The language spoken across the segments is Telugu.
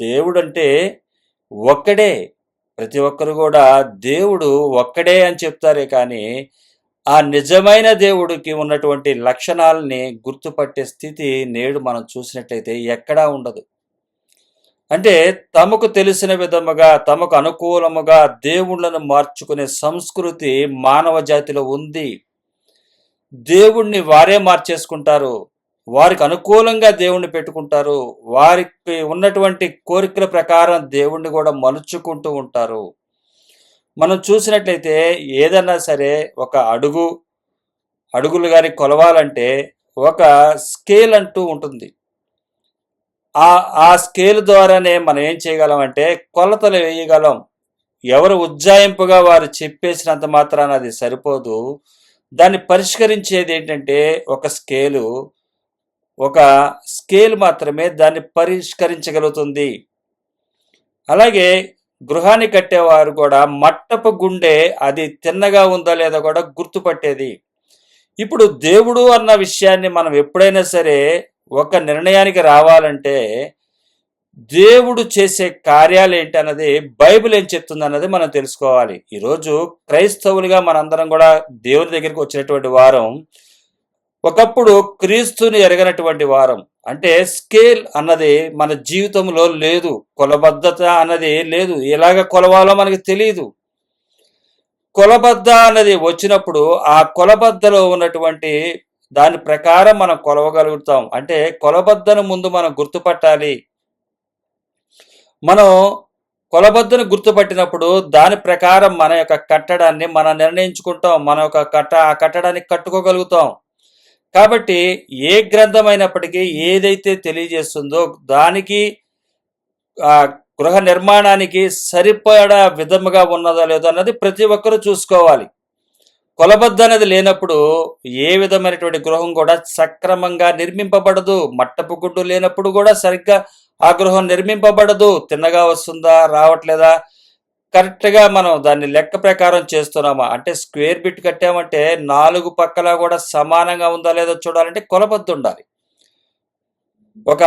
దేవుడు అంటే ఒక్కడే. ప్రతి ఒక్కరు కూడా దేవుడు ఒక్కడే అని చెప్తారే కానీ ఆ నిజమైన దేవుడికి ఉన్నటువంటి లక్షణాలని గుర్తుపట్టే స్థితి నేడు మనం చూసినట్లయితే ఎక్కడా ఉండదు. అంటే తమకు తెలిసిన విధముగా తమకు అనుకూలముగా దేవుళ్ళను మార్చుకునే సంస్కృతి మానవ జాతిలో ఉంది. దేవుణ్ణి వారే మార్చేసుకుంటారు. వారికి అనుకూలంగా దేవుణ్ణి పెట్టుకుంటారు. వారికి ఉన్నటువంటి కోరికల ప్రకారం దేవుణ్ణి కూడా మలుచుకుంటూ ఉంటారు. మనం చూసినట్లయితే ఏదన్నా సరే ఒక అడుగు అడుగులు కానీ కొలవాలంటే ఒక స్కేల్ అంటూ ఉంటుంది. ఆ ఆ స్కేల్ ద్వారానే మనం ఏం చేయగలం అంటే కొలతలు వేయగలం. ఎవరు ఉజ్జాయింపుగా వారు చెప్పేసినంత మాత్రాన అది సరిపోదు. దాన్ని పరిష్కరించేది ఏంటంటే ఒక స్కేలు ఒక స్కేల్ మాత్రమే దాన్ని పరిష్కరించగలుగుతుంది. అలాగే గృహాన్ని కట్టేవారు కూడా మట్టపు గుండె అది తిన్నగా ఉందా లేదా కూడా గుర్తుపట్టేది. ఇప్పుడు దేవుడు అన్న విషయాన్ని మనం ఎప్పుడైనా సరే ఒక నిర్ణయానికి రావాలంటే దేవుడు చేసే కార్యాలు ఏంటి అన్నది బైబిల్ ఏం చెప్తుంది అన్నది మనం తెలుసుకోవాలి. ఈరోజు క్రైస్తవులుగా మనందరం కూడా దేవుని దగ్గరికి వచ్చినటువంటి వారం ఒకప్పుడు క్రీస్తుని ఎరగనటువంటి వారం అంటే స్కేల్ అన్నది మన జీవితంలో లేదు కొలబద్ధత అన్నది లేదు. ఎలాగ కొలవాలో మనకి తెలియదు కొలబద్ద అన్నది వచ్చినప్పుడు ఆ కొలబద్దలో ఉన్నటువంటి దాని ప్రకారం మనం కొలవగలుగుతాం. అంటే కొలబద్దను ముందు మనం గుర్తుపట్టాలి. మనం కొలబద్దను గుర్తుపట్టినప్పుడు దాని ప్రకారం మన యొక్క కట్టడాన్ని మనం నిర్ణయించుకుంటాం. మన యొక్క కట్ట ఆ కట్టడాన్ని కట్టుకోగలుగుతాం. కాబట్టి ఏ గ్రంథమైనప్పటికీ ఏదైతే తెలియజేస్తుందో దానికి ఆ గృహ నిర్మాణానికి సరిపడా విధముగా ఉన్నదో లేదో అన్నది ప్రతి ఒక్కరూ చూసుకోవాలి. కొలబద్ద అనేది లేనప్పుడు ఏ విధమైనటువంటి గృహం కూడా సక్రమంగా నిర్మింపబడదు. మట్టపు గుడ్డు లేనప్పుడు కూడా సరిగ్గా ఆ గృహం నిర్మింపబడదు. తిన్నగా వస్తుందా? రావట్లేదా? కరెక్ట్గా మనం దాన్ని లెక్క ప్రకారం చేస్తున్నామా? అంటే స్క్వేర్ బిట్ కట్టామంటే నాలుగు పక్కల కూడా సమానంగా ఉందా లేదో చూడాలంటే కొలబద్ద ఉండాలి. ఒక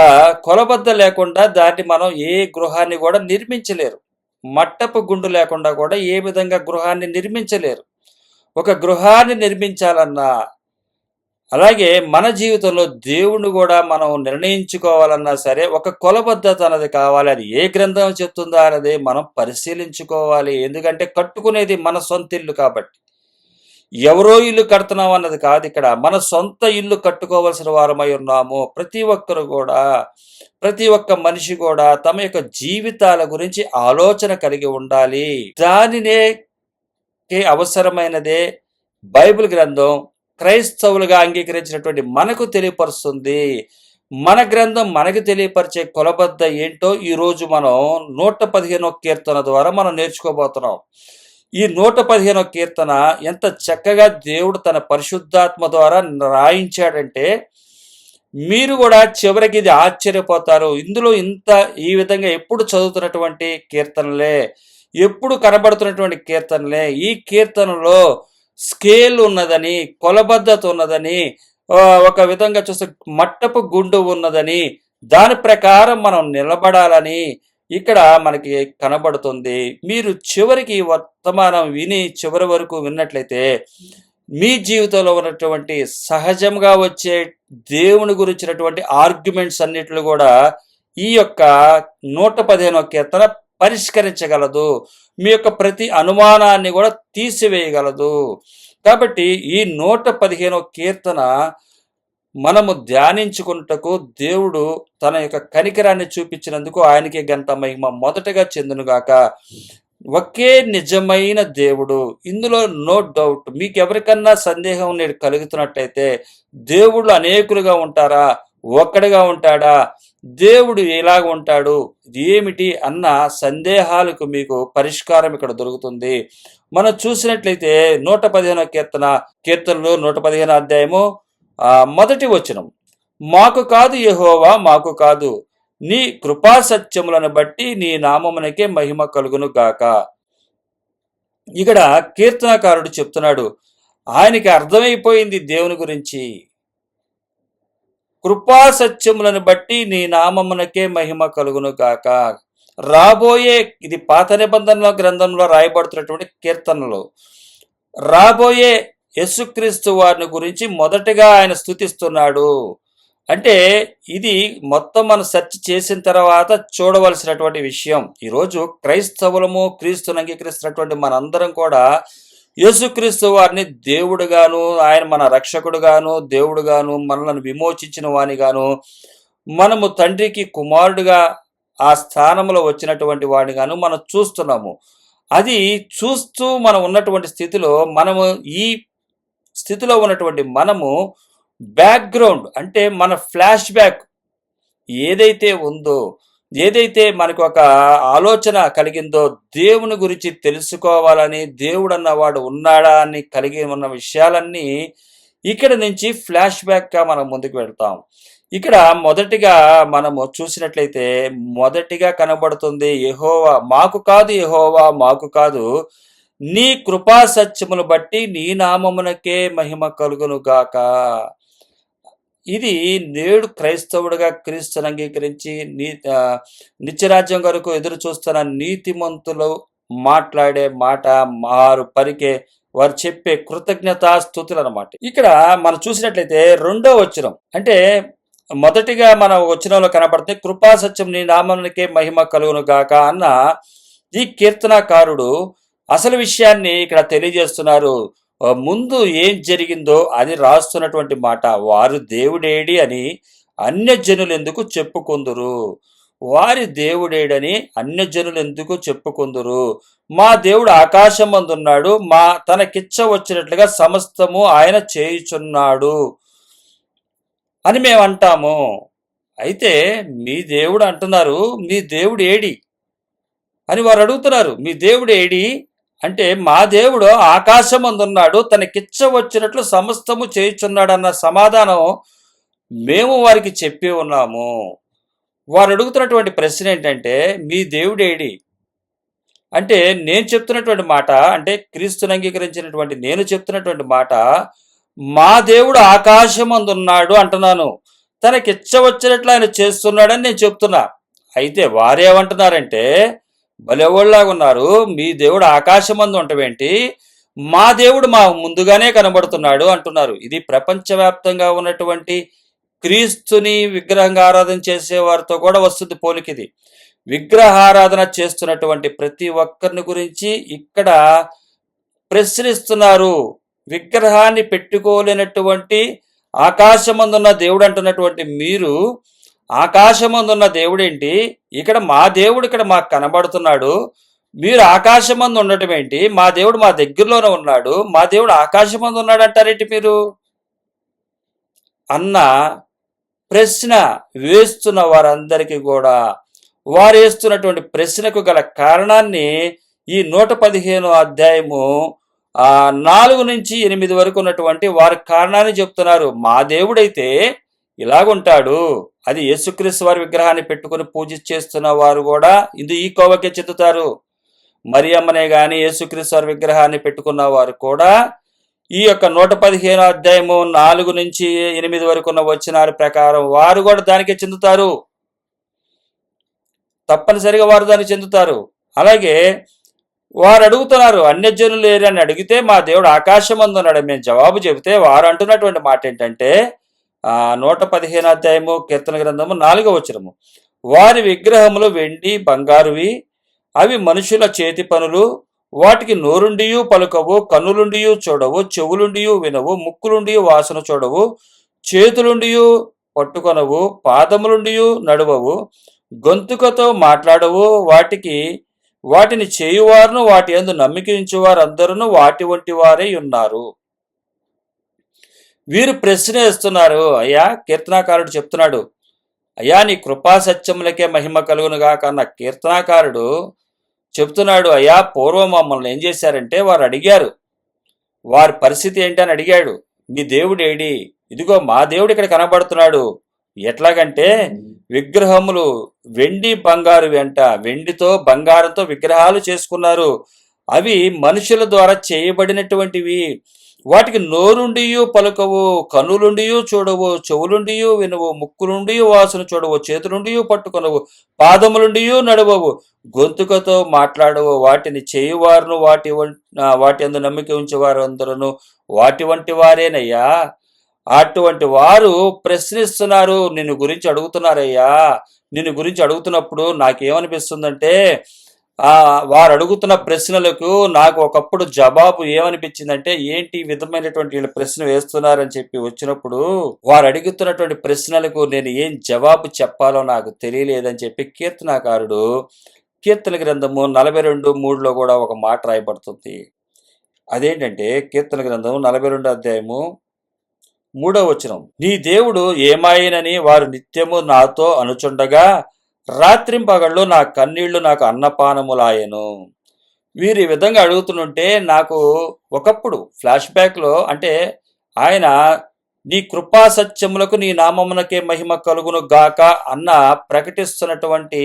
కొలబద్ద లేకుండా దాన్ని మనం ఏ గృహాన్ని కూడా నిర్మించలేరు. మట్టపు గుండు లేకుండా కూడా ఏ విధంగా గృహాన్ని నిర్మించలేరు. ఒక గృహాన్ని నిర్మించాలన్నా అలాగే మన జీవితంలో దేవుణ్ణి కూడా మనం నిర్ణయించుకోవాలన్నా సరే ఒక కొలబద్ధత అన్నది కావాలి. అది ఏ గ్రంథం చెప్తుందా అనేది మనం పరిశీలించుకోవాలి. ఎందుకంటే కట్టుకునేది మన సొంత ఇల్లు కాబట్టి. ఎవరో ఇల్లు కడుతున్నాం అన్నది కాదు ఇక్కడ. మన సొంత ఇల్లు కట్టుకోవలసిన వారమై ఉన్నాము. ప్రతి ఒక్కరు కూడా ప్రతి ఒక్క మనిషి కూడా తమ యొక్క జీవితాల గురించి ఆలోచన కలిగి ఉండాలి. దానినే అవసరమైనదే బైబిల్ గ్రంథం. క్రైస్తవులుగా అంగీకరించినటువంటి మనకు తెలియపరుస్తుంది. మన గ్రంథం మనకు తెలియపరిచే కొలబద్ద ఏంటో ఈరోజు మనం నూట పదిహేనో కీర్తన ద్వారా మనం నేర్చుకోబోతున్నాం. ఈ నూట పదిహేనో కీర్తన ఎంత చక్కగా దేవుడు తన పరిశుద్ధాత్మ ద్వారా రాయించాడంటే మీరు కూడా చివరికి ఇది ఆశ్చర్యపోతారు. ఇందులో ఇంత ఈ విధంగా ఎప్పుడు చదువుతున్నటువంటి కీర్తనలే ఎప్పుడు కనబడుతున్నటువంటి కీర్తనలే ఈ కీర్తనలో స్కేల్ ఉన్నదని కొలబద్ధత ఉన్నదని ఒక విధంగా చూస్తే మట్టపు గుండు ఉన్నదని దాని ప్రకారం మనం నిలబడాలని ఇక్కడ మనకి కనబడుతుంది. మీరు చివరికి వర్తమానం విని చివరి వరకు విన్నట్లయితే మీ జీవితంలో ఉన్నటువంటి సహజంగా వచ్చే దేవుని గురించినటువంటి ఆర్గ్యుమెంట్స్ అన్నిట్లు కూడా ఈ యొక్క నూట పదిహేను కీర్తన పరిష్కరించగలదు. మీ యొక్క ప్రతి అనుమానాన్ని కూడా తీసివేయగలదు. కాబట్టి ఈ నూట పదిహేనో కీర్తన మనము ధ్యానించుకున్నటకు దేవుడు తన యొక్క కనికరాన్ని చూపించినందుకు ఆయనకే గంత మహిమ మొదటగా చెందునుగాక. ఒకే నిజమైన దేవుడు. ఇందులో నో డౌట్. మీకు ఎవరికన్నా సందేహం నేడు కలుగుతున్నట్టయితే దేవుళ్ళు అనేకులుగా ఉంటారా? ఒక్కడిగా ఉంటాడా? దేవుడు ఎలాగ ఉంటాడు? ఏమిటి? అన్న సందేహాలకు మీకు పరిష్కారం ఇక్కడ దొరుకుతుంది. మనం చూసినట్లయితే నూట పదిహేనో కీర్తన కీర్తనలు నూట పదిహేను అధ్యాయము ఆ, మొదటి వచనం. మాకు కాదు యహోవా మాకు కాదు. నీ కృపా సత్యములను బట్టి నీ నామమునకే మహిమ కలుగును గాక. ఇక్కడ కీర్తనకారుడు చెప్తున్నాడు. ఆయనకి అర్థమైపోయింది దేవుని గురించి. కృపా సత్యములను బట్టి నీ నామమునకే మహిమ కలుగును గాక. రాబోయే ఇది పాత నిబంధనల గ్రంథంలో రాయబడుతున్నటువంటి కీర్తనలు. రాబోయే యేసుక్రీస్తు వారిని గురించి మొదటగా ఆయన స్థుతిస్తున్నాడు అంటే ఇది మొత్తం మనం సెర్చ్ చేసిన తర్వాత చూడవలసినటువంటి విషయం. ఈరోజు క్రైస్తవులము క్రీస్తుని అంగీకరిస్తున్నటువంటి మనందరం కూడా యేసుక్రీస్తు వారిని దేవుడుగాను ఆయన మన రక్షకుడుగాను దేవుడుగాను మనలను విమోచించిన వానిగాను మనము తండ్రికి కుమారుడుగా ఆ స్థానంలో వచ్చినటువంటి వాడిగాను మనం చూస్తున్నాము. అది చూస్తూ మనం ఉన్నటువంటి స్థితిలో మనము ఈ స్థితిలో ఉన్నటువంటి మనము బ్యాక్గ్రౌండ్ అంటే మన ఫ్లాష్ బ్యాక్ ఏదైతే ఉందో ఏదైతే మనకు ఒక ఆలోచన కలిగిందో దేవుని గురించి తెలుసుకోవాలని దేవుడు అన్నవాడు ఉన్నాడా అని కలిగి ఉన్న విషయాలన్నీ ఇక్కడ నుంచి ఫ్లాష్ బ్యాక్గా మనం ముందుకు వెళ్తాం. ఇక్కడ మొదటిగా మనము చూసినట్లయితే మొదటిగా కనబడుతుంది యహోవా మాకు కాదు యహోవా మాకు కాదు. నీ కృపా సత్యమును బట్టి నీ నామమునకే మహిమ కలుగును గాక. ఇది నేడు క్రైస్తవుడిగా క్రీస్తుని అంగీకరించి నీ నిత్యరాజ్యం కొరకు ఎదురు చూస్తున్న నీతిమంతులు మాట్లాడే మాట మారు పరికే వారు చెప్పే కృతజ్ఞతా స్థుతులు అనమాట ఇక్కడ మనం చూసినట్లయితే రెండో వచనం. అంటే మొదటిగా మన వచనంలో కనబడుతుంది కృపా సత్యం నీ నామానికే మహిమ కలుగును గాక అన్న ఈ కీర్తనాకారుడు అసలు విషయాన్ని ఇక్కడ తెలియజేస్తున్నారు. ముందు ఏం జరిగిందో అది రాస్తున్నటువంటి మాట వారు దేవుడేడి అని అన్యజనులు ఎందుకు చెప్పుకుందురు? వారి దేవుడేడని అన్యజనులు ఎందుకు చెప్పుకుందురు? మా దేవుడు ఆకాశం అందున్నాడు మా తనకిచ్చ వచ్చినట్లుగా సమస్తము ఆయన చేయుచున్నాడు అని మేము అంటాము అయితే మీ దేవుడు అంటున్నారు మీ దేవుడు ఏడి అని వారు అడుగుతున్నారు. మీ దేవుడు ఏడి అంటే మా దేవుడు ఆకాశమందున్నాడు తనకిచ్చ వచ్చినట్లు సమస్తము చేయుచున్నాడు అన్న సమాధానం మేము వారికి చెప్పి ఉన్నాము. వారు అడుగుతున్నటువంటి ప్రశ్న ఏంటంటే మీ దేవుడేడి? అంటే నేను చెప్తున్నటువంటి మాట అంటే క్రీస్తుని అంగీకరించినటువంటి నేను చెప్తున్నటువంటి మాట మా దేవుడు ఆకాశమందున్నాడు అంటున్నాను. తనకిచ్చ ఇచ్చవచ్చినట్లు ఆయన చేస్తున్నాడని నేను చెప్తున్నా. అయితే వారేమంటున్నారంటే భలేవాళ్ళలాగా ఉన్నారు? మీ దేవుడు ఆకాశమందు ఉంటవేంటి ఉండవేంటి? మా దేవుడు మా ముందుగానే కనబడుతున్నాడు అంటున్నారు. ఇది ప్రపంచవ్యాప్తంగా ఉన్నటువంటి క్రీస్తుని విగ్రహంగా ఆరాధన చేసేవారితో కూడా వస్తుంది పోలికిది. విగ్రహారాధన చేస్తున్నటువంటి ప్రతి ఒక్కరిని గురించి ఇక్కడ ప్రశ్నిస్తున్నారు. విగ్రహాన్ని పెట్టుకోలేనటువంటి ఆకాశమందున్న దేవుడు అంటున్నటువంటి మీరు ఆకాశమందున్న దేవుడేంటి? ఇక్కడ మా దేవుడు ఇక్కడ మాకు కనబడుతున్నాడు. మీరు ఆకాశమందు ఉండటం ఏంటి? మా దేవుడు మా దగ్గరలోనే ఉన్నాడు. మా దేవుడు ఆకాశమందు ఉన్నాడు అంటారేంటి మీరు? అన్న ప్రశ్న వేస్తున్న వారందరికీ కూడా వారు వేస్తున్నటువంటి ప్రశ్నకు గల కారణాన్ని ఈ నూట పదిహేను అధ్యాయము నాలుగు నుంచి ఎనిమిది వరకు ఉన్నటువంటి వారి కారణాన్ని చెప్తున్నారు. మా దేవుడైతే ఇలాగుంటాడు. అది యేసుక్రీస్తు వారి విగ్రహాన్ని పెట్టుకుని పూజ చేస్తున్న వారు కూడా ఇది ఈ కోవకే చెందుతారు. మరియమ్మనే గాని యేసుక్రీస్తు వారి విగ్రహాన్ని పెట్టుకున్న వారు కూడా ఈ యొక్క నూట పదిహేను అధ్యాయము నాలుగు నుంచి ఎనిమిది వరకు ఉన్న వచనాల ప్రకారం వారు కూడా దానికే చెందుతారు. తప్పనిసరిగా వారు దానికి చెందుతారు. అలాగే వారు అడుగుతున్నారు అన్యజనులు లేరు అని అడిగితే మా దేవుడు ఆకాశం అందున్నాడు మేము జవాబు చెబితే వారు అంటున్నటువంటి మాట ఏంటంటే ఆ నూట పదిహేను అధ్యాయము కీర్తన గ్రంథము నాలుగో వచనము. వారి విగ్రహములు వెండి బంగారువి అవి మనుషుల చేతి పనులు. వాటికి నోరుండియు పలుకవు కన్నులుండియు చూడవు చెవులుండియు వినవు ముక్కులుండియు వాసన చూడవు చేతులుండియు పట్టుకొనవు పాదములుండియు నడువవు గొంతుకతో మాట్లాడవు. వాటికి వాటిని చేయువారును వాటి యందు నమ్మికించువారందరూ వాటి వంటి వారే ఉన్నారు. వీరు ప్రశ్న వేస్తున్నారు అయ్యా కీర్తనాకారుడు చెప్తున్నాడు అయ్యా నీ కృపా సత్యములకే మహిమ కలుగునుగాక కన్న కీర్తనాకారుడు చెప్తున్నాడు అయ్యా పూర్వం మమ్మల్ని ఏం చేశారంటే వారు అడిగారు వారి పరిస్థితి ఏంటి అని అడిగాడు మీ దేవుడేడి ఇదిగో మా దేవుడు ఇక్కడ కనబడుతున్నాడు ఎట్లాగంటే విగ్రహములు వెండి బంగారు వెంట వెండితో బంగారంతో విగ్రహాలు చేసుకున్నారు అవి మనుషుల ద్వారా చేయబడినటువంటివి వాటికి నోరుండియు పలుకవు కనులుండియు చూడవు చెవులుండియు వినవు ముక్కులుండి వాసన చూడవు చేతులుండియు పట్టుకొనవు పాదములుండియు నడవవు. గొంతుకతో మాట్లాడవు వాటిని చేయువారును వాటి వాటి అందు నమ్మిక ఉంచేవారు అందరూ వాటి వంటి వారేనయ్యా. అటువంటి వారు ప్రశ్నిస్తున్నారు. నిన్ను గురించి అడుగుతున్నారయ్యా. నిన్ను గురించి అడుగుతున్నప్పుడు నాకేమనిపిస్తుందంటే ఆ వారు అడుగుతున్న ప్రశ్నలకు నాకు ఒకప్పుడు జవాబు ఏమనిపించిందంటే ఏంటి ఈ విధమైనటువంటి వీళ్ళు ప్రశ్న వేస్తున్నారని చెప్పి వచ్చినప్పుడు వారు అడుగుతున్నటువంటి ప్రశ్నలకు నేను ఏం జవాబు చెప్పాలో నాకు తెలియలేదని చెప్పి కీర్తనాకారుడు కీర్తన గ్రంథము నలభై రెండు మూడులో కూడా ఒక మాట రాయబడుతుంది. అదేంటంటే కీర్తన గ్రంథము నలభై రెండు అధ్యాయము మూడో వచనం నీ దేవుడు ఏమాయనని వారు నిత్యము నాతో అనుచుండగా రాత్రింపగళ్ళు నా కన్నీళ్ళు నాకు అన్నపానములాయను. వీరు ఈ విధంగా అడుగుతుంటే నాకు ఒకప్పుడు ఫ్లాష్ బ్యాక్లో అంటే ఆయన నీ కృపా సత్యములకు నీ నామమునకే మహిమ కలుగును గాక అన్న ప్రకటిస్తున్నటువంటి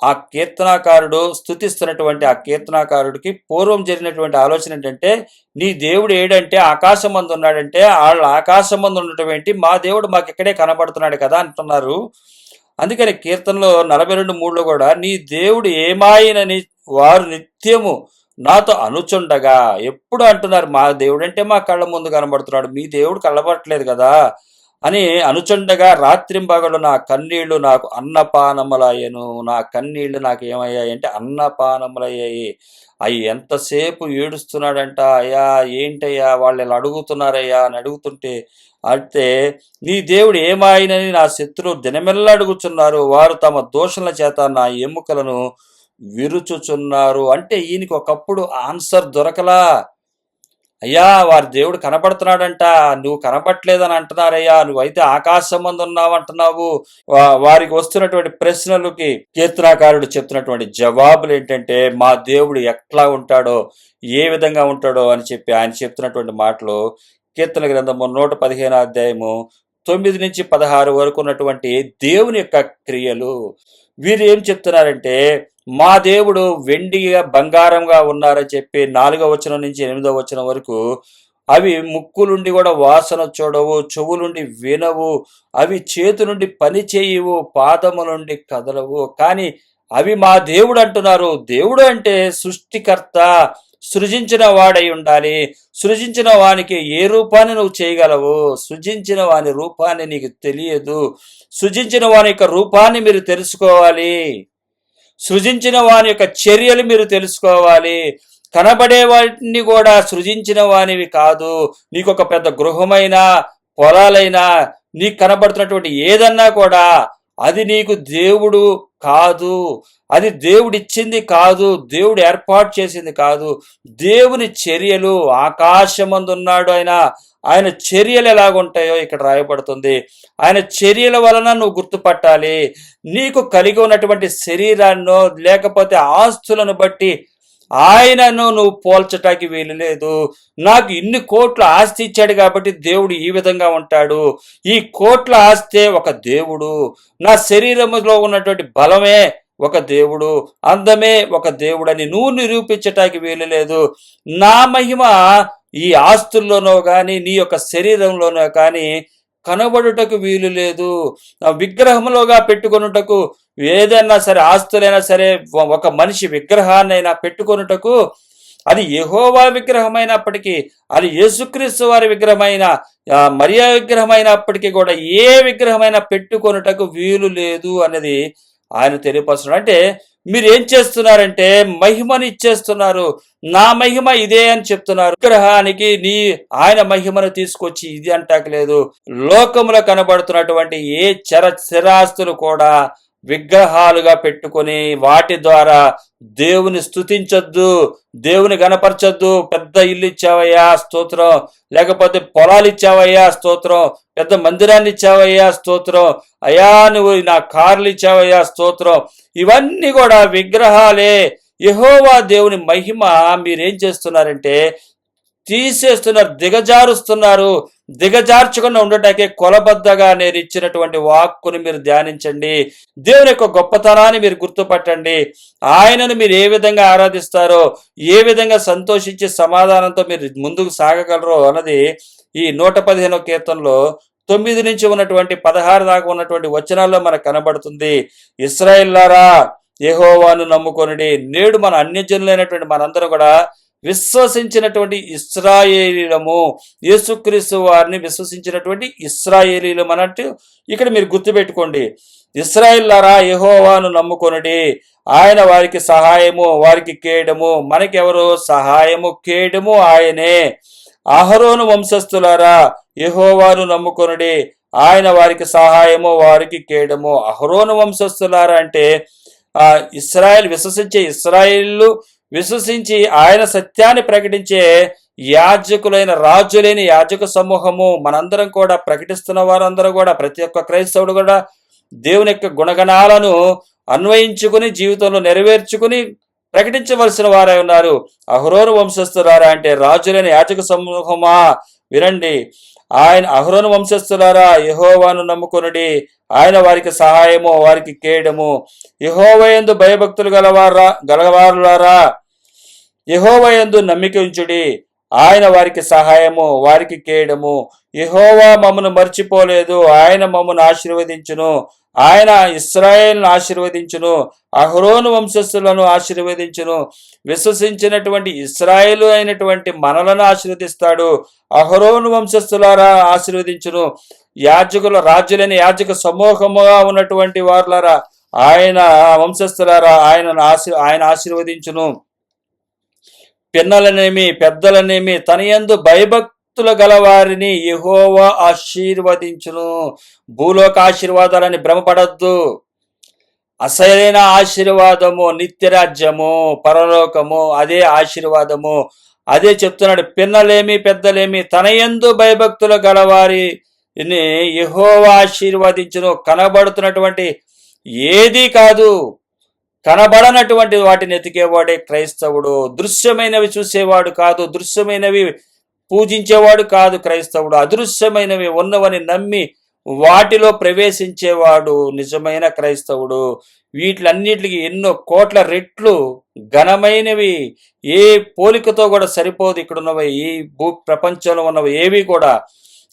ఆ కీర్తనాకారుడు స్థుతిస్తున్నటువంటి ఆ కీర్తనాకారుడికి పూర్వం జరిగినటువంటి ఆలోచన ఏంటంటే నీ దేవుడు ఏడంటే ఆకాశం మందు ఉన్నాడంటే వాళ్ళ ఆకాశం మందు ఉన్నటువంటి మా దేవుడు మాకు ఇక్కడే కనబడుతున్నాడు కదా అంటున్నారు. అందుకని కీర్తనలో నలభై రెండు మూడులో కూడా నీ దేవుడు ఏమాయినని వారు నిత్యము నాతో అనుచుండగా. ఎప్పుడు అంటున్నారు మా దేవుడు అంటే మా కళ్ళ ముందు కనబడుతున్నాడు మీ దేవుడు కనబడట్లేదు కదా అని అనుచుండగా రాత్రింబగలు నా కన్నీళ్ళు నాకు అన్నపానములయ్యను. నా కన్నీళ్ళు నాకు ఏమయ్యాయి అంటే అన్నపానములయ్యాయి. అవి ఎంతసేపు ఏడుస్తున్నాడంట అయ్యా ఏంటయ్యా వాళ్ళు ఇలా అడుగుతున్నారయ్యా అని అడుగుతుంటే అయితే నీ దేవుడు ఏమాయినని నా శత్రువు దినమెల్లా అడుగుచున్నారు. వారు తమ దోషుల చేత నా ఎముకలను విరుచుచున్నారు. అంటే ఈయనకి ఒకప్పుడు ఆన్సర్ దొరకలా. అయ్యా వారి దేవుడు కనపడుతున్నాడంట నువ్వు కనపట్లేదని అంటున్నారయ్యా. నువ్వైతే ఆకాశం మందు ఉన్నావు అంటున్నావు. వా- వారికి వస్తున్నటువంటి ప్రశ్నలకి కీర్తనాకారుడు చెప్తున్నటువంటి జవాబులు ఏంటంటే మా దేవుడు ఎట్లా ఉంటాడో ఏ విధంగా ఉంటాడో అని చెప్పి ఆయన చెప్తున్నటువంటి మాటలు కీర్తన గ్రంథము నూట పదిహేను అధ్యాయము తొమ్మిది నుంచి పదహారు వరకు ఉన్నటువంటి దేవుని యొక్క క్రియలు. వీరు ఏం చెప్తున్నారంటే మా దేవుడు వెండిగా బంగారంగా ఉన్నారని చెప్పి నాలుగో వచనం నుంచి ఎనిమిదో వచనం వరకు అవి ముక్కులుండి కూడా వాసన చూడవు చెవులుండి వినవు అవి చేతు నుండి పని చేయవు పాదము నుండి కదలవు. కానీ అవి మా దేవుడు అంటున్నారు. దేవుడు అంటే సృష్టికర్త. సృజించిన వాడై ఉండాలి. సృజించిన వానికి ఏ రూపాన్ని నువ్వు చేయగలవు? సృజించిన వాని రూపాన్ని నీకు తెలియదు. సృజించిన వాని యొక్క రూపాన్ని మీరు తెలుసుకోవాలి. సృజించిన వాని యొక్క చర్యలు మీరు తెలుసుకోవాలి. కనబడే వాటిని కూడా సృజించిన వానివి కాదు. నీకు ఒక పెద్ద గృహమైనా పొలాలైనా నీకు కనబడుతున్నటువంటి ఏదన్నా కూడా అది నీకు దేవుడు కాదు. అది దేవుడిచ్చింది కాదు. దేవుడు ఏర్పాటు చేసింది కాదు. దేవుని చర్యలు ఆకాశమందున్నాడు ఆయన. ఆయన చర్యలు ఎలాగుంటాయో ఇక్కడ రాయబడుతుంది. ఆయన చర్యల వలన నువ్వు గుర్తుపట్టాలి. నీకు కలిగి ఉన్నటువంటి శరీరాన్నో లేకపోతే ఆస్తులను బట్టి ఆయనను నువ్వు పోల్చటానికి వీలు లేదు నాకు ఇన్ని కోట్ల ఆస్తి ఇచ్చాడు కాబట్టి దేవుడు ఈ విధంగా ఉంటాడు. ఈ కోట్ల ఆస్తే ఒక దేవుడు. నా శరీరంలో ఉన్నటువంటి బలమే ఒక దేవుడు. అందమే ఒక దేవుడని నువ్వు నిరూపించటానికి వీలు లేదు నా మహిమ ఈ ఆస్తుల్లోనో కానీ నీ యొక్క శరీరంలోనో కానీ కనబడుటకు వీలు లేదు విగ్రహములోగా పెట్టుకొనుటకు ఏదైనా సరే ఆస్తులైనా సరే ఒక మనిషి విగ్రహాన్నైనా పెట్టుకొనుటకు అది యహోవా విగ్రహమైనప్పటికీ అది యేసుక్రీస్తు వారి విగ్రహమైన ఆ, మరియా విగ్రహమైనప్పటికీ కూడా ఏ విగ్రహమైనా పెట్టుకొనుటకు వీలు లేదు అనేది ఆయన తెలియపరుస్తున్నాడు. అంటే మీరు ఏం చేస్తున్నారంటే మహిమని ఇచ్చేస్తున్నారు. నా మహిమ ఇదే అని చెప్తున్నారు. విగ్రహానికి నీ ఆయన మహిమను తీసుకొచ్చి ఇది అంటాకలేదు లోకములో కనబడుతున్నటువంటి ఏ చర స్థిరాస్తులు కూడా విగ్రహాలుగా పెట్టుకొని వాటి ద్వారా దేవుని స్థుతించొద్దు దేవుని గనపరచొద్దు పెద్ద ఇల్లు ఇచ్చావయ్యా స్తోత్రం. లేకపోతే పొలాలు ఇచ్చావయ్యా స్తోత్రం. పెద్ద మందిరాన్ని ఇచ్చావయ్యా స్తోత్రం. అయ్యా నువ్వు నా కార్లు ఇచ్చావయ్యా స్తోత్రం. ఇవన్నీ కూడా విగ్రహాలే. యహోవా దేవుని మహిమ. మీరేం చేస్తున్నారంటే తీసేస్తున్నారు దిగజారుస్తున్నారు. దిగజార్చకుండా ఉండటానికి కొలబద్దగా నేను ఇచ్చినటువంటి వాక్కుని మీరు ధ్యానించండి. దేవుని యొక్క గొప్పతనాన్ని మీరు గుర్తుపట్టండి. ఆయనను మీరు ఏ విధంగా ఆరాధిస్తారో ఏ విధంగా సంతోషించి సమాధానంతో మీరు ముందుకు సాగగలరో అన్నది ఈ నూట పదిహేనో కీర్తనలో తొమ్మిది నుంచి ఉన్నటువంటి పదహారు దాకా ఉన్నటువంటి వచనాల్లో మనకు కనబడుతుంది. ఇస్రాయిల్లారా యెహోవాను నమ్ముకొనుడి. నేడు మన అన్యజనులైనటువంటి మనందరం కూడా విశ్వసించినటువంటి ఇస్రాయేలీలము. యేసుక్రీస్తు వారిని విశ్వసించినటువంటి ఇస్రాయేలీలం అన్నట్టు ఇక్కడ మీరు గుర్తుపెట్టుకోండి. ఇస్రాయిల్లారా యహోవాను నమ్ముకొనుడి. ఆయన వారికి సహాయము వారికి కేయడము మనకెవరు? సహాయము కేయడము ఆయనే. అహరోను వంశస్థులారా యహోవాను నమ్ముకొనుడి. ఆయన వారికి సహాయము వారికి కేయడము అహరోను వంశస్థులారా అంటే ఇస్రాయల్ విశ్వసించే ఇస్రాయేళ్ళు విశ్వసించి ఆయన సత్యాన్ని ప్రకటించే యాజకులైన రాజులేని యాజక సమూహము మనందరం కూడా ప్రకటిస్తున్న వారందరూ కూడా ప్రతి ఒక్క క్రైస్తవుడు కూడా దేవుని యొక్క గుణగణాలను అన్వయించుకుని జీవితంలో నెరవేర్చుకుని ప్రకటించవలసిన వారై ఉన్నారు. అహరోరు వంశస్థులారా అంటే రాజులైన యాజక సమూహమా? వినండి. ఆయన అహరోను వంశస్థులారా యహోవాను నమ్ముకొనుడి. ఆయన వారికి సహాయము వారికి కేయడము యహోవయందు భయభక్తులు గలవారా గలవారులారా? యహోవయందు నమ్మిక ఉంచుడి. ఆయన వారికి సహాయము వారికి కేయడము యహోవా మమ్మను మర్చిపోలేదు ఆయన మమ్మను ఆశీర్వదించును. ఆయన ఇస్రాయేల్ను ఆశీర్వదించును అహరోను వంశస్థులను ఆశీర్వదించును. విశ్వసించినటువంటి ఇస్రాయేలు అయినటువంటి మనలను ఆశీర్వదిస్తాడు. అహరోను వంశస్థులారా ఆశీర్వదించును. యాజకుల రాజులైన యాజక సమూహముగా ఉన్నటువంటి వారులారా ఆయన వంశస్థులారా ఆయన ఆశీ ఆయన ఆశీర్వదించును. పిన్నలనేమి పెద్దలనేమి తన యందు భక్తుల గలవారిని యహోవా ఆశీర్వదించును. భూలోక ఆశీర్వాదాలని భ్రమపడద్దు. అసలైన ఆశీర్వాదము నిత్యరాజ్యము పరలోకము అదే ఆశీర్వాదము. అదే చెప్తున్నాడు పిన్నలేమి పెద్దలేమి తన యందు భయభక్తుల గలవారిని యెహోవా ఆశీర్వదించును. కనబడుతున్నటువంటి ఏది కాదు. కనబడనటువంటి వాటిని ఎతికేవాడే క్రైస్తవుడు. దృశ్యమైనవి చూసేవాడు కాదు. దృశ్యమైనవి పూజించేవాడు కాదు క్రైస్తవుడు. అదృశ్యమైనవి ఉన్నవని నమ్మి వాటిలో ప్రవేశించేవాడు నిజమైన క్రైస్తవుడు. వీటిలన్నిటికి ఎన్నో కోట్ల రెట్లు ఘనమైనవి. ఏ పోలికతో కూడా సరిపోదు ఇక్కడ ఉన్నవి ఈ భూ ప్రపంచంలో ఉన్నవి ఏవి కూడా.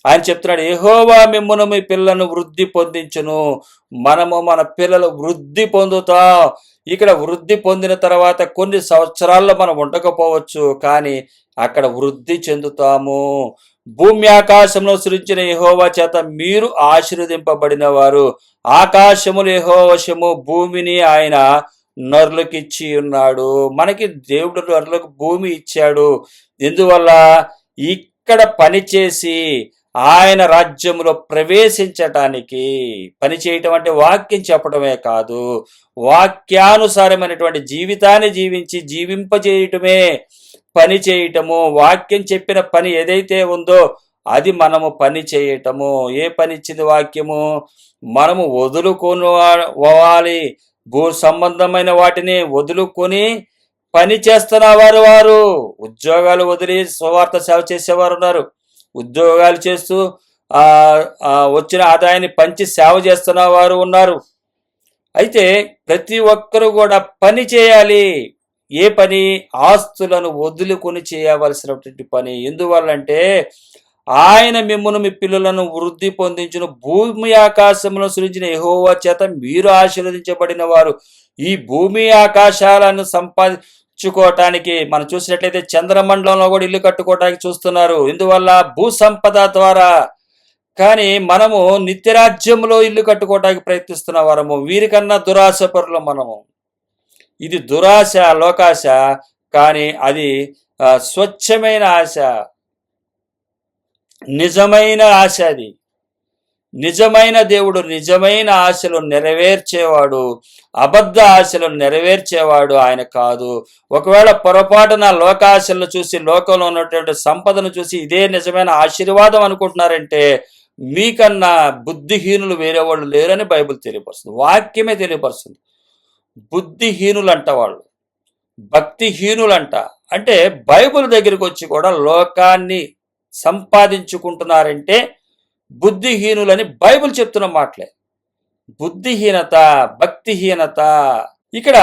ఆయన చెప్తున్నాడు ఏహోవా మిమ్మను మీ పిల్లను వృద్ధి పొందించును. మనము మన పిల్లలు వృద్ధి పొందుతాం. ఇక్కడ వృద్ధి పొందిన తర్వాత కొన్ని సంవత్సరాల్లో మనం ఉండకపోవచ్చు కానీ అక్కడ వృద్ధి చెందుతాము. భూమి ఆకాశంలో సృజించిన యహోవా చేత మీరు ఆశీర్వదింపబడిన వారు ఆకాశములు యహోవశము భూమిని ఆయన నరులకిచ్చి ఉన్నాడు. మనకి దేవుడు నరులకు భూమి ఇచ్చాడు. ఎందువల్ల? ఇక్కడ పనిచేసి ఆయన రాజ్యంలో ప్రవేశించటానికి పని చేయటం అంటే వాక్యం చెప్పడమే కాదు. వాక్యానుసారమైనటువంటి జీవితాన్ని జీవించి జీవింపజేయటమే పని చేయటము. వాక్యం చెప్పిన పని ఏదైతే ఉందో అది మనము పని చేయటము. ఏ పని ఇచ్చింది వాక్యము? మనము వదులుకోవాలి భూ సంబంధమైన వాటిని వదులుకొని పని చేస్తున్న వారు వారు. ఉద్యోగాలు వదిలి సువార్త సేవ చేసేవారు ఉన్నారు ఉద్యోగాలు చేస్తూ వచ్చిన ఆదాయాన్ని పంచి సేవ చేస్తున్న వారు ఉన్నారు. అయితే ప్రతి ఒక్కరూ కూడా పని చేయాలి. ఏ పని? ఆస్తులను వదులుకొని చేయవలసినటువంటి పని. ఎందువల్లంటే ఆయన మిమ్మను మీ పిల్లలను వృద్ధి పొందించిన. భూమి ఆకాశములను సృజించిన యహోవా చేత మీరు ఆశీర్వదించబడిన వారు. ఈ భూమి ఆకాశాలను సంపాది సంపాదించుకోవటానికి మనం చూసినట్లయితే చంద్రమండలంలో కూడా ఇల్లు కట్టుకోవటానికి చూస్తున్నారు. ఇందువల్ల భూ సంపద ద్వారా కానీ మనము నిత్యరాజ్యంలో ఇల్లు కట్టుకోవటానికి ప్రయత్నిస్తున్న వారము. వీరికన్నా దురాశ పరులు మనము. ఇది దురాశ లోకాశ కానీ అది స్వచ్ఛమైన ఆశ. నిజమైన ఆశ అది. నిజమైన దేవుడు నిజమైన ఆశలు నెరవేర్చేవాడు అబద్ధ ఆశలు నెరవేర్చేవాడు ఆయన కాదు. ఒకవేళ పొరపాటున లోకాశలను చూసి లోకంలో ఉన్నటువంటి సంపదను చూసి ఇదే నిజమైన ఆశీర్వాదం అనుకుంటున్నారంటే మీకన్నా బుద్ధిహీనులు వేరే వాళ్ళు లేరని బైబిల్ తెలియపరుస్తుంది. వాక్యమే తెలియపరుస్తుంది. బుద్ధిహీనులు అంట వాళ్ళు. భక్తిహీనులంట. అంటే బైబిల్ దగ్గరికి వచ్చి కూడా లోకాన్ని సంపాదించుకుంటున్నారంటే బుద్ధిహీనులని బైబిల్ చెప్తున్న మాటలే. బుద్ధిహీనత భక్తిహీనత. ఇక్కడ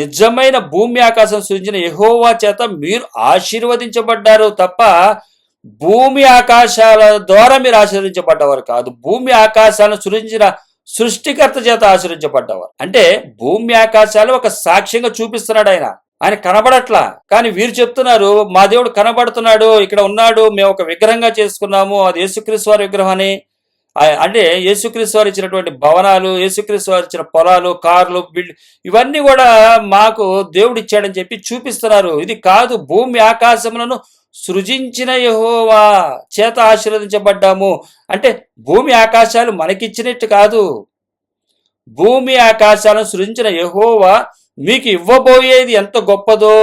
నిజమైన భూమి ఆకాశం సృజించిన యహోవా చేత మీరు ఆశీర్వదించబడ్డారు తప్ప భూమి ఆకాశాల ద్వారా మీరు ఆశీర్వదించబడ్డవారు కాదు. భూమి ఆకాశాలను సృజించిన సృష్టికర్త చేత ఆశీర్వించబడ్డవారు అంటే భూమి ఆకాశాలు ఒక సాక్ష్యంగా చూపిస్తున్నాడు ఆయన. ఆయన కనబడట్లా. కానీ వీరు చెప్తున్నారు మా దేవుడు కనబడుతున్నాడు ఇక్కడ ఉన్నాడు మేము ఒక విగ్రహంగా చేసుకున్నాము అది యేసుక్రీస్తు వారి విగ్రహం అని అంటే యేసుక్రీస్తు వారు ఇచ్చినటువంటి భవనాలు యేసుక్రీస్తు వారు ఇచ్చిన పొలాలు కార్లు బిల్డ్ ఇవన్నీ కూడా మాకు దేవుడు ఇచ్చాడని చెప్పి చూపిస్తున్నారు. ఇది కాదు భూమి ఆకాశములను సృజించిన యహోవా చేత ఆశీర్వదించబడ్డాము. అంటే భూమి ఆకాశాలు మనకిచ్చినట్టు కాదు. భూమి ఆకాశాలను సృజించిన యహోవా మీకు ఇవ్వబోయేది ఎంత గొప్పదో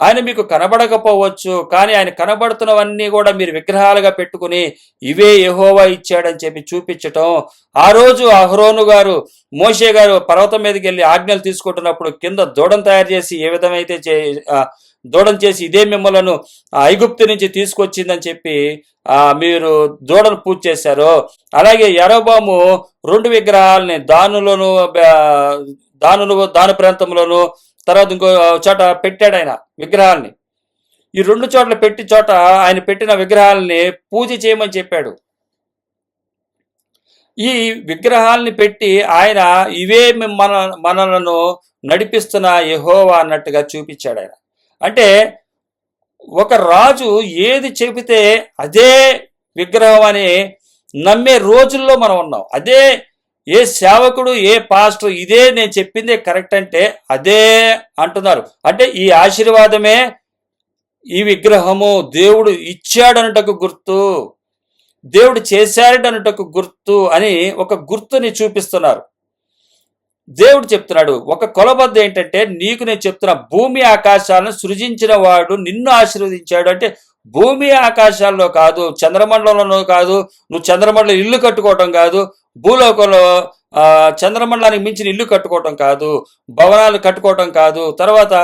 ఆయన మీకు కనబడకపోవచ్చు కానీ ఆయన కనబడుతున్నవన్నీ కూడా మీరు విగ్రహాలుగా పెట్టుకుని ఇవే ఎహోవా ఇచ్చాడని చెప్పి చూపించటం. ఆ రోజు అహరోను గారు మోషే గారు పర్వతం మీదకి వెళ్ళి ఆజ్ఞలు తీసుకుంటున్నప్పుడు కింద దూడను తయారు చేసి ఏ విధమైతే చే దూడను చేసి ఇదే మిమ్మలను ఐగుప్తి ఐగుప్తు నుంచి తీసుకొచ్చిందని చెప్పి మీరు దూడను పూజ చేశారు. అలాగే ఎరోబాము రెండు విగ్రహాలని దానులోను దానులు దాను ప్రాంతంలోను తర్వాత ఇంకో చోట పెట్టాడు ఆయన విగ్రహాలని. ఈ రెండు చోట్ల పెట్టి చోట ఆయన పెట్టిన విగ్రహాలని పూజ చేయమని చెప్పాడు. ఈ విగ్రహాలని పెట్టి ఆయన ఇవే మన మనలను నడిపిస్తున్న యహోవా అన్నట్టుగా చూపించాడు ఆయన. అంటే ఒక రాజు ఏది చెబితే అదే విగ్రహం అని నమ్మే రోజుల్లో మనం ఉన్నాం. అదే ఏ సేవకుడు ఏ పాస్టర్ ఇదే నేను చెప్పిందే కరెక్ట్ అంటే అదే అంటున్నారు. అంటే ఈ ఆశీర్వాదమే ఈ విగ్రహము దేవుడు ఇచ్చాడనుటకు గుర్తు దేవుడు చేశాడనుటకు గుర్తు అని ఒక గుర్తుని చూపిస్తున్నారు. దేవుడు చెప్తున్నాడు ఒక కొలబద్ద ఏంటంటే నీకు నేను చెప్తున్నా భూమి ఆకాశాలను సృజించిన వాడు నిన్ను ఆశీర్వదించాడు అంటే భూమి ఆకాశాల్లో కాదు చంద్రమండలంలో కాదు నువ్వు చంద్రమండలం ఇల్లు కట్టుకోవటం కాదు భూలోకంలో చంద్రమండలానికి మించిన ఇల్లు కట్టుకోవటం కాదు భవనాలు కట్టుకోవటం కాదు తర్వాత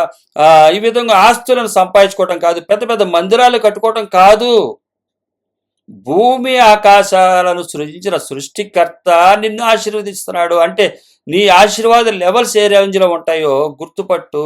ఈ విధంగా ఆస్తులను సంపాదించుకోవటం కాదు పెద్ద పెద్ద మందిరాలు కట్టుకోవటం కాదు. భూమి ఆకాశాలను సృజించిన సృష్టికర్త నిన్ను ఆశీర్వదిస్తున్నాడు అంటే నీ ఆశీర్వాద లెవెల్స్ ఏ రేంజ్లో ఉంటాయో గుర్తుపట్టు